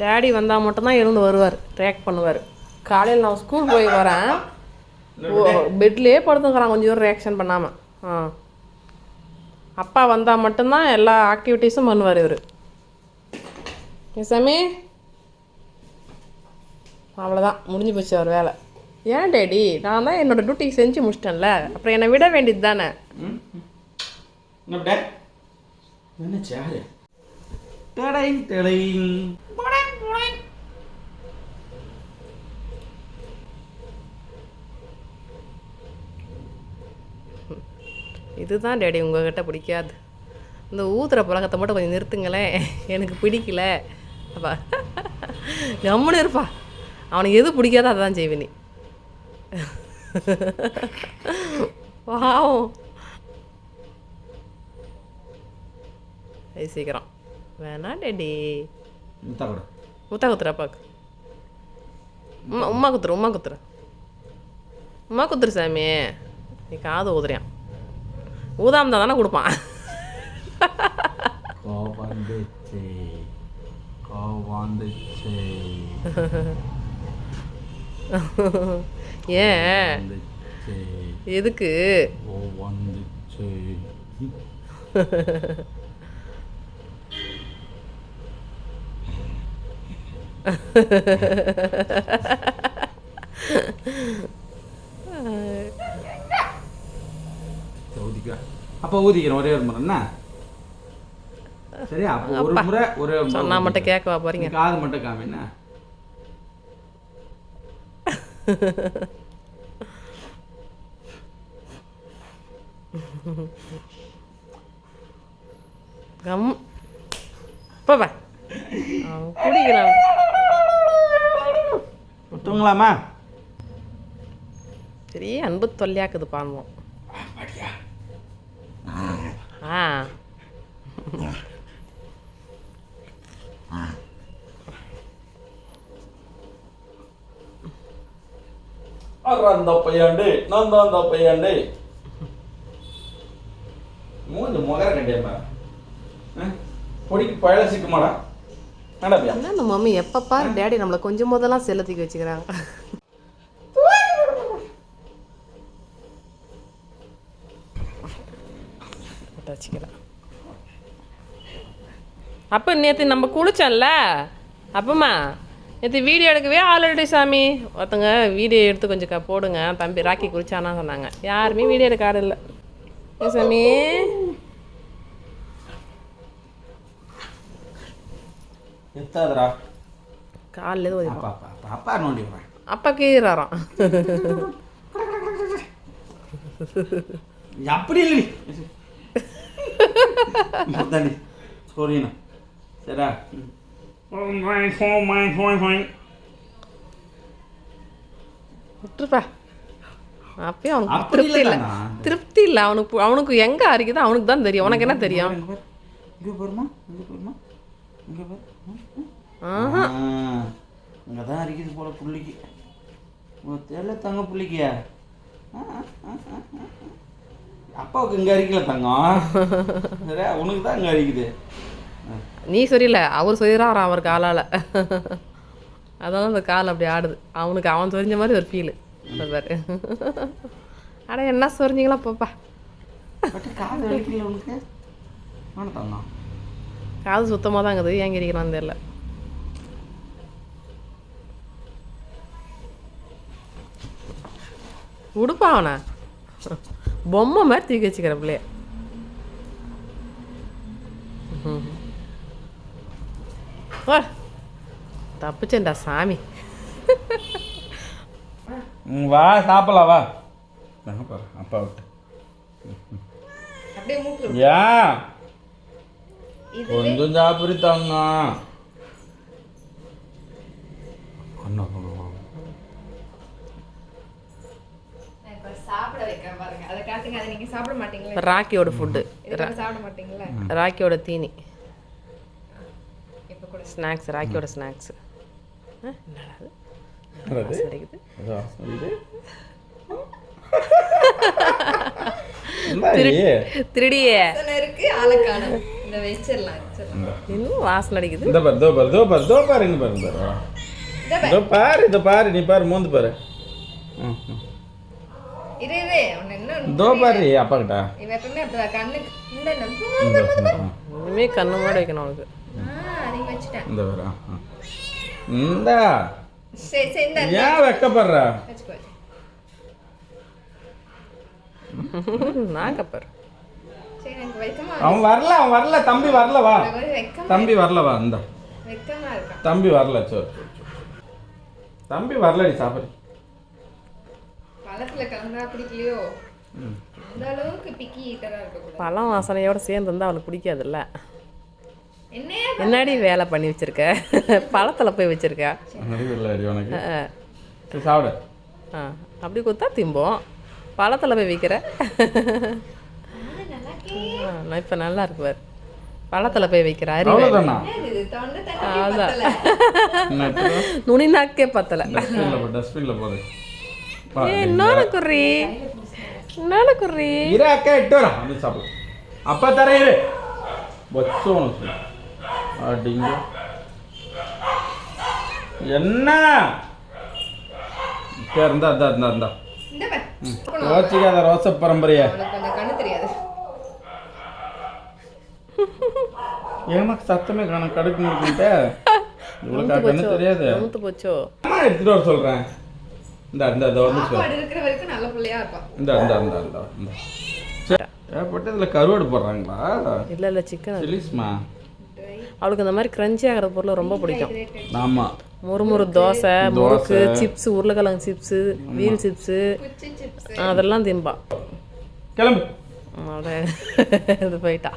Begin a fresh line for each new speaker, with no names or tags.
Daddy வந்தால் மட்டும்தான் எழுந்து வருவார். ட்ராக் பண்ணுவார். காலையில் நான் ஸ்கூல் போய் வரேன். பெட்லேயே படுத்துக்கிறான். கொஞ்சம் தூரம் ரியாக்ஷன் பண்ணாமல் ஆ. அப்பா வந்தால் மட்டும்தான் எல்லா ஆக்டிவிட்டீஸும் பண்ணுவார் இவர். சாமி? அவ்வளோதான் முடிஞ்சு போச்சு அவர் வேலை. ஏன் டேடி? நான் தான் என்னோடய டியூட்டி செஞ்சு முடிச்சிட்டேன்ல. அப்புறம் என்னை விட வேண்டியது தானே?
ம் ம். என்ன அப்படியே என்ன சேரு டடைங் டடைங்
இதுதான் டேடி உங்ககிட்ட பிடிக்காது. இந்த ஊத்துற பழக்கத்தை மட்டும் கொஞ்சம் நிறுத்துங்களேன். எனக்கு பிடிக்கல. அப்பா கம்முன்னு இருப்பா. அவனுக்கு எது பிடிக்காதோ அதை தான் செய்வே நீ. வாவ் அது சீக்கிரம். வேணாம் டேடி.
முத்தா
குத்துரு அப்பாவுக்கு உம்மா உம்மா குத்துரு உம்மா குத்துரு. உம்மா குத்துரு சாமி. நீ காது ஊதுறியான் ஊதாம தானே கொடுப்பான். ஏன்?
வந்துச்சு
எதுக்கு?
கோவந்துச்சு. அப்போ ஊதிக்கிறேன் ஒரே ஒரு முறை. என்ன? சரியா? அப்போ ஒரு முறை ஒரே ஒரு முறை
சொன்னா மட்டும் கேட்கவா போறீங்க?
நீ காது மட்டும் காமி என்ன?
கம். பாப்பா குடிக்கிறான்.
தூங்கலாமா
சரி அன்பு தொல்லையாக்குது பாருவோம் ஆ.
அந்த பையாண்டு நான் தான் அந்த பையாண்டு மூஞ்ச முகர கண்டியம்மா. பொடிக்கு பழ சிக்குமாடா.
என்ன இந்த மம்மி எப்போ பாரு டேடி நம்மளை கொஞ்சம் போதெல்லாம் செல்லத்துக்கு வச்சுக்கிறாங்க. போட்டு அப்போ நேற்று நம்ம குளிச்சோம்ல? அப்பம்மா நேற்று வீடியோ எடுக்கவே ஆல்ரெடி சாமி. ஒருத்தங்க வீடியோ எடுத்து கொஞ்சம் க- போடுங்க. தம்பி ராக்கி குளிச்சானா சொன்னாங்க. யாருமே வீடியோ எடுக்க ஆள் இல்லை சாமி? காலில்
அப்பா நோண்டி
அப்பா கீறாராம்
அப்படி இல்லை தாண்டி சோரியனா சரிடா
விட்டுருப்பா அப்பயும் அவனுக்கு திருப்தி இல்லை. திருப்தி இல்லை அவனுக்கு அவனுக்கு எங்கே அரிக்குதோ அவனுக்கு தான் தெரியும் உனக்கு என்ன தெரியும்
இங்க பாரு இங்க பாருமா இங்க பாருமா இங்க பாரு
ஆஹா
இங்கே தான் அரிக்குது போல புள்ளிக்கு தெரியல தங்க புள்ளிக்கியா அப்பாவுக்கு இங்கே அரிக்கல தங்கம். சரியா உனக்கு தான் இங்கே அரிக்குது
நீ சரியில்ல அவர் சொல்லிடுறாராம் அவர் காலால் அதான் அந்த கால் அப்படி ஆடுது. அவனுக்கு அவன் சொரிஞ்ச மாதிரி ஒரு ஃபீலு பாரு அட என்ன சொரிஞ்சிங்களா போப்பா.
காது அரிக்கல உனக்கு?
காது சுத்தமாக தான் இருக்குது ஏன் இருக்கிறான்னு தெரியல. உடுப்பா அவனை. பொம்மை மாதிரி தூக்கி வச்சுக்கிற பிள்ளைய. ஓ தப்பிச்சேன்டா சாமி.
வா சாப்பிடலாம் வா. நான் பாரு அப்பா விட்டு. ஏன் கொஞ்சம் சாப்பிடு தங்கம். அண்ணா
இப்ப சாப்பிட வைக்கிறேன் பாருங்க. அதை காட்டுங்க. அதை நீங்க சாப்பிட மாட்டீங்களா.
ராக்கியோட ஃபுட்டு
இதுக்கு சாப்பிட மாட்டீங்களா?
ராக்கியோட தீனி. ஸ்நாக்ஸ் ராக்கியோட ஸ்நாக்ஸ் திருடியே.
இருக்கு இந்த
இன்னும் வாசனை அடிக்குது?
இந்த பாரு தோ பாரு தோ பாரு தோ பாரு இங்க பாரு. பாரு வா.
இந்த பாரு.
இதோ பாரு இதை பாரு நீ பாரு மூந்து பாரு. ம், ம்.
இரு இரு அவன் இன்னும்
இதோ பாரு அப்பா கிட்ட.
இவன் எப்பவுமே அப்படிதான் இந்த.
இனிமே கண்ணு மாட வைக்கணும் அவனுக்கு
நீங்க வச்சுட்டேன்.
இந்த. இந்தா.
சரி சரி இந்த
ஏன் வெக்கப்படுற?
நான் கப்பர்
அவன் வரல அவன் வரல. தம்பி வரல வா.
எனக்கு ஒரு வெக்கமா
தம்பி வரல வா இந்த. தம்பி வரல சரி. தம்பி வரலடி சாப்பிடு.
பழத்துல கலந்தா பிடிக்கலையோ? அந்த அளவுக்கு பிக்கி இருக்கக்கூடாது.
பழம் வாசனையோட சேர்ந்து இருந்தால் அவளுக்கு பிடிக்காதுல்ல. என்னடி வேலை பண்ணி வச்சிருக்க. பழத்தில் போய் வச்சிருக்க.
சாப்பிடு.
ஆ அப்படி கொடுத்தா திம்போம். பழத்தில் போய் நான் இப்போ நல்லா இருக்கு பாரு பழத்தில் போய் வைக்கிற அறிவு அதான்.
பத்தல.
நுனி நாக்கே பத்தலை.
எட்டு வரா வந்து சாப்பிடு. அப்பா தரேன் இரு. வச்சு உனக்கு சொல்லு. அப்படிங்க என்ன? இருந்தா இருந்தா இருந்தா இருந்தா
இந்த. பாரு.
யோசிக்காத ரோச பரம்பரைய? ஏமா சத்தமே காணும். கடுக்கு முடிக்கிட்ட இவ்வளோ கண்ணு தெரியாது. எடுத்துட்டு வர சொல்றேன். இந்த இந்த இந்த வந்து
சாப்பாடு இருக்கிற வரைக்கும் நல்ல பிள்ளையா இருப்பான்
இந்த இந்த இந்த இந்த இந்த. சரி ஏற்பட்டு இதில் கருவாடு போடுறாங்களா?
இல்லை இல்லை சிக்கன்
சில்லிஸ்மா?
அவளுக்கு இந்த மாதிரி கிரன்ச்சி ஆகிற பொருள் ரொம்ப பிடிக்கும்.
ஆமாம்
முறுமுறு தோசை முறுக்கு சிப்ஸ் உருளைக்கிழங்கு சிப்ஸு வீல் சிப்ஸு அதெல்லாம் திம்பா.
கிளம்பு.
இது போயிட்டா.